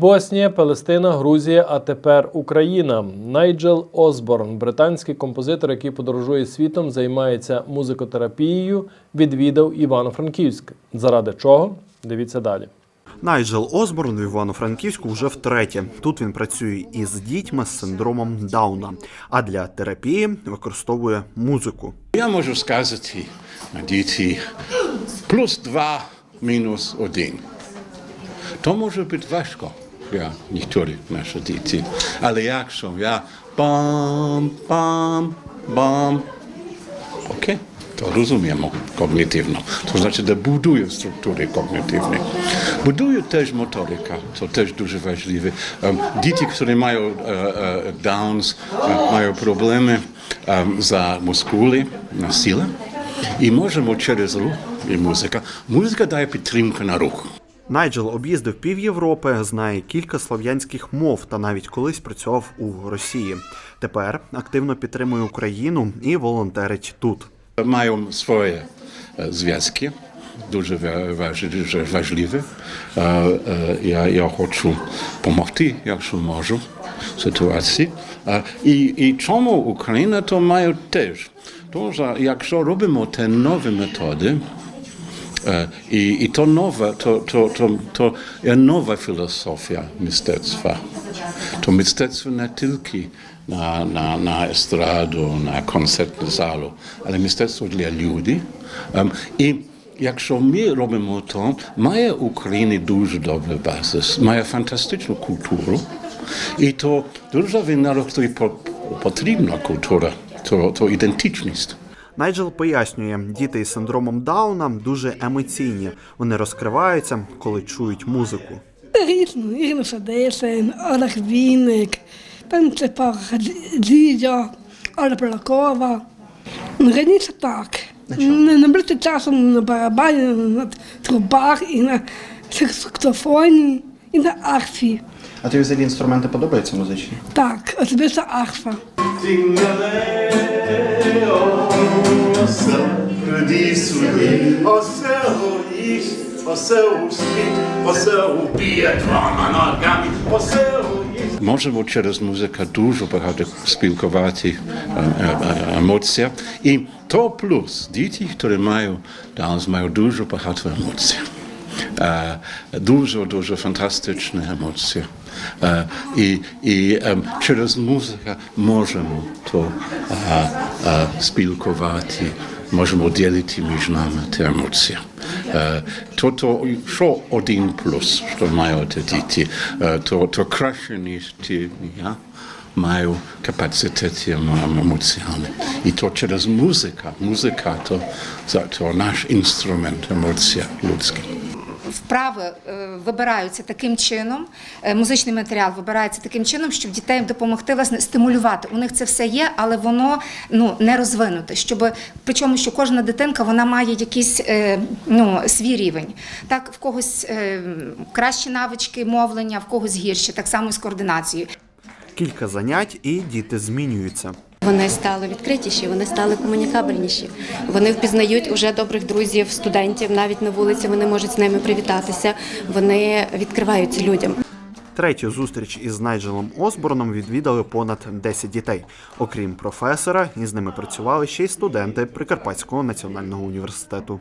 Боснія, Палестина, Грузія, а тепер Україна. Найджел Осборн, британський композитор, який подорожує світом, займається музикотерапією, відвідав Івано-Франківськ. Заради чого? Дивіться далі. Найджел Осборн в Івано-Франківську вже втретє. Тут він працює із дітьми з синдромом Дауна, а для терапії використовує музику. Я можу сказати на діти плюс два, мінус один. То може бути важко ja, niektóre nasze dzieci. Ale jak są, ja bam, bam, bam. ok, to rozumiemy kognitywno. To znaczy, że budują struktury kognitywne. Budują też motoryka, co też dużo ważliwe. Um, dzieci, które mają uh, uh, downs, uh, mają problemy um, za muskuli, na siłę. I możemy przez ruch i muzyka. Muzyka daje podtrzymkę na ruch. Найджел об'їздив пів Європи, знає кілька слов'янських мов та навіть колись працював у Росії. Тепер активно підтримує Україну і волонтерить тут. Маємо свої е, зв'язки, дуже ва- важливі. Е, Я, я хочу допомогти, якщо можу, ситуації. Е, І, і чому Україна то має теж? Що якщо робимо ті нові методи, Е, І, і то нове, то, то, то, то є нова філософія мистецтва. То мистецтво не тільки на, на, на естраду, на концертну залу, але мистецтво для людей. Ем, І якщо ми робимо то, має Україна дуже добрий базис, має фантастичну культуру. І то дуже народу потрібна культура, то, то ідентичність. Найджел пояснює, діти із синдромом Дауна дуже емоційні. Вони розкриваються, коли чують музику. Різно, Ірина Федесен, Олег Вінник, Пенцепах, Дзідя, Оля Полякова. Ну, Раніше так. Не, не часом на барабані, на трубах і на саксофоні, і на арфі. А тобі взагалі інструменти подобаються музичні? Так, особисто арфа. O céu, disso o céu diz, o céu spit, o céu pia drama nogami, o céu diz. Можемо через музику дуже багато спілкувати е, е, е, емоцій. І то плюс діти, які мають даунс, мають дуже багато емоцій. Е, Дуже дуже фантастичні емоції. Е, І, і е, через музику можемо то е, е, спілкувати, можемо ділити між нами ті емоції. Е, То, то що один плюс, що мають ті діти, е, то, то краще, ніж ті, я маю капацитет емоціональний. І то через музика, музика то, це- то наш інструмент, емоція людська. Вправи е, вибираються таким чином, е, музичний матеріал вибирається таким чином, щоб дітей допомогти власне стимулювати. У них це все є, але воно ну не розвинуте. Щоб причому, що кожна дитинка вона має якийсь е, ну свій рівень. Так, в когось кращі навички мовлення, в когось гірші, так само і з координацією. Кілька занять, і діти змінюються. Вони стали відкритіші, вони стали комунікабельніші. Вони впізнають уже добрих друзів, студентів. Навіть на вулиці вони можуть з ними привітатися. Вони відкриваються людям. Третю зустріч із Найджелом Осборном відвідали понад 10 дітей. Окрім професора, із ними працювали ще й студенти Прикарпатського національного університету.